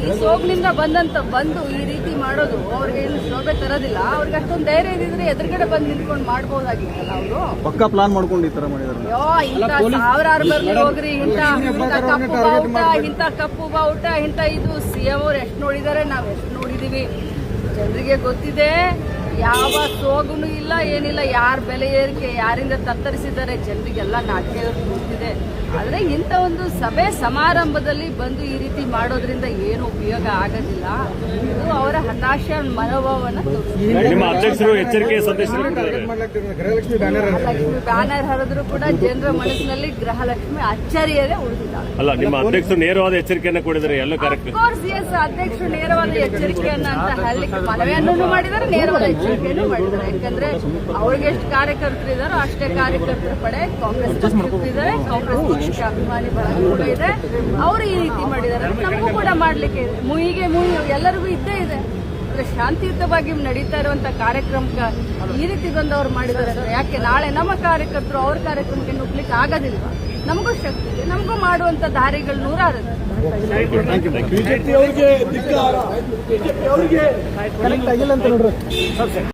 ಈ ಸೋಗ್ನಿಂದ ಬಂದಂತ ಬಂದು ಈ ರೀತಿ ಮಾಡೋದು ಅವ್ರಿಗೆ ಏನು ಶೋಭೆ ತರೋದಿಲ್ಲ. ಅವ್ರಿಗೆ ಅಷ್ಟೊಂದು ಧೈರ್ಯ ಇದ್ರೆ ಎದುರುಗಡೆ ಬಂದು ನಿಂತ್ಕೊಂಡು ಮಾಡ್ಬೋದಾಗಿತ್ತಲ್ಲ ಅವರು? ಪಕ್ಕ ಪ್ಲಾನ್ ಮಾಡ್ಕೊಂಡು ಈ ತರ ಮಾಡಿದಾರೆ ಅಯ್ಯೋ ಇಂಥ ಸಾವಿರಾರು ಬರ್ಲಿ ಹೋಗ್ರಿ ಇಂಥ ಇಂಥ ಕಪ್ಪು ಬಾವುಟ ಇಂಥ ಕಪ್ಪು ಬಾವುಟ ಇಂಥ ಇದು. ಸಿ ಎಂ ಅವ್ರು ಎಷ್ಟು ನೋಡಿದ್ದಾರೆ ನಾವು ಎಷ್ಟು ನೋಡಿದೀವಿ. ಜನರಿಗೆ ಗೊತ್ತಿದೆ ಯಾವ ಸೋಗುನು ಇಲ್ಲ ಏನಿಲ್ಲ. ಯಾರ ಬೆಲೆ ಏರಿಕೆ ಯಾರಿಂದ ತತ್ತರಿಸಿದ್ದಾರೆ ಜನರಿಗೆಲ್ಲ ನಾಟ್ಯ ಗೊತ್ತಿದೆ ಆದರೆ ಇಂಥ ಒಂದು ಸಭೆ ಸಮಾರಂಭದಲ್ಲಿ ಬಂದು ಈ ರೀತಿ ಮಾಡೋದ್ರಿಂದ ಏನು ಉಪಯೋಗ ಆಗೋದಿಲ್ಲ. ಇದು ಅವರ ಹತಾಶ ಮನೋಭಾವನ ತೋರಿಸುತ್ತೆ. ನಿಮ್ಮ ಅಧ್ಯಕ್ಷರು ಎಚ್ಚರಿಕೆ ಸಂದೇಶ ಕೊಟ್ಟಿದ್ದಾರೆ ಗೃಹಲಕ್ಷ್ಮಿ ಬ್ಯಾನರ್ ಲಕ್ಷ್ಮಿ ಬ್ಯಾನರ್ ಹರಿದ್ರು ಕೂಡ ಜನರ ಮನಸ್ಸಿನಲ್ಲಿ ಗೃಹಲಕ್ಷ್ಮಿ ಅಚ್ಚರಿಯದೇ ಉಳಿದಿದ್ದಾರೆ. ಅಲ್ಲ ನಿಮ್ಮ ಅಧ್ಯಕ್ಷರು ನೇರವಾದ ಎಚ್ಚರಿಕೆಯನ್ನು ಕೊಡಿದರೆ ಎಲ್ಲ ಕಾರ್ಯಕ್ರಮ ಕೋರ್ಸ್ ಎಸ್ ಅಧ್ಯಕ್ಷರು ನೇರವಾದ ಎಚ್ಚರಿಕೆಯನ್ನ ಅಂತ ಹೇಳಲಿಕ್ಕೆ ಮನವಿಯನ್ನು ಮಾಡಿದರೆ ನೇರವಾದ ಎಚ್ಚರಿಕೆಯನ್ನು ಮಾಡಿದ್ದಾರೆ. ಯಾಕಂದ್ರೆ ಅವ್ರಿಗೆ ಎಷ್ಟು ಕಾರ್ಯಕರ್ತರು ಇದಾರೋ ಅಷ್ಟೇ ಕಾರ್ಯಕರ್ತರ ಪಡೆ. ಕಾಂಗ್ರೆಸ್ ಇದ್ದಾರೆ. ಕಾಂಗ್ರೆಸ್ ಪಕ್ಷಕ್ಕೆ ಅಭಿಮಾನಿ ಬಳಗ ಕೂಡ ಇದೆ. ಅವರು ಈ ರೀತಿ ಮಾಡಿದ್ದಾರೆ. ನಮಗೂ ಕೂಡ ಮಾಡ್ಲಿಕ್ಕೆ ಇದೆ. ಮುಯಿಗೆ ಮುಯಿ ಎಲ್ಲರಿಗೂ ಇದ್ದೇ ಇದೆ. ಶಾಂತಿಯುತವಾಗಿ ನಡೀತಾ ಇರುವಂತ ಕಾರ್ಯಕ್ರಮಕ್ಕೆ ಈ ರೀತಿ ಬಂದು ಅವ್ರು ಮಾಡಿದ್ದಾರೆ ಯಾಕೆ ನಾಳೆ ನಮ್ಮ ಕಾರ್ಯಕರ್ತರು ಅವ್ರ ಕಾರ್ಯಕ್ರಮಕ್ಕೆ ನುಗ್ಲಿಕ್ಕೆ ಆಗೋದಿಲ್ವಾ? ನಮಗೂ ಶಕ್ತಿ ನಮಗೂ ಮಾಡುವಂತ ದಾರಿಗಳು ನೂರಾರು. ಬಿಜೆಪಿ ಅವರಿಗೆ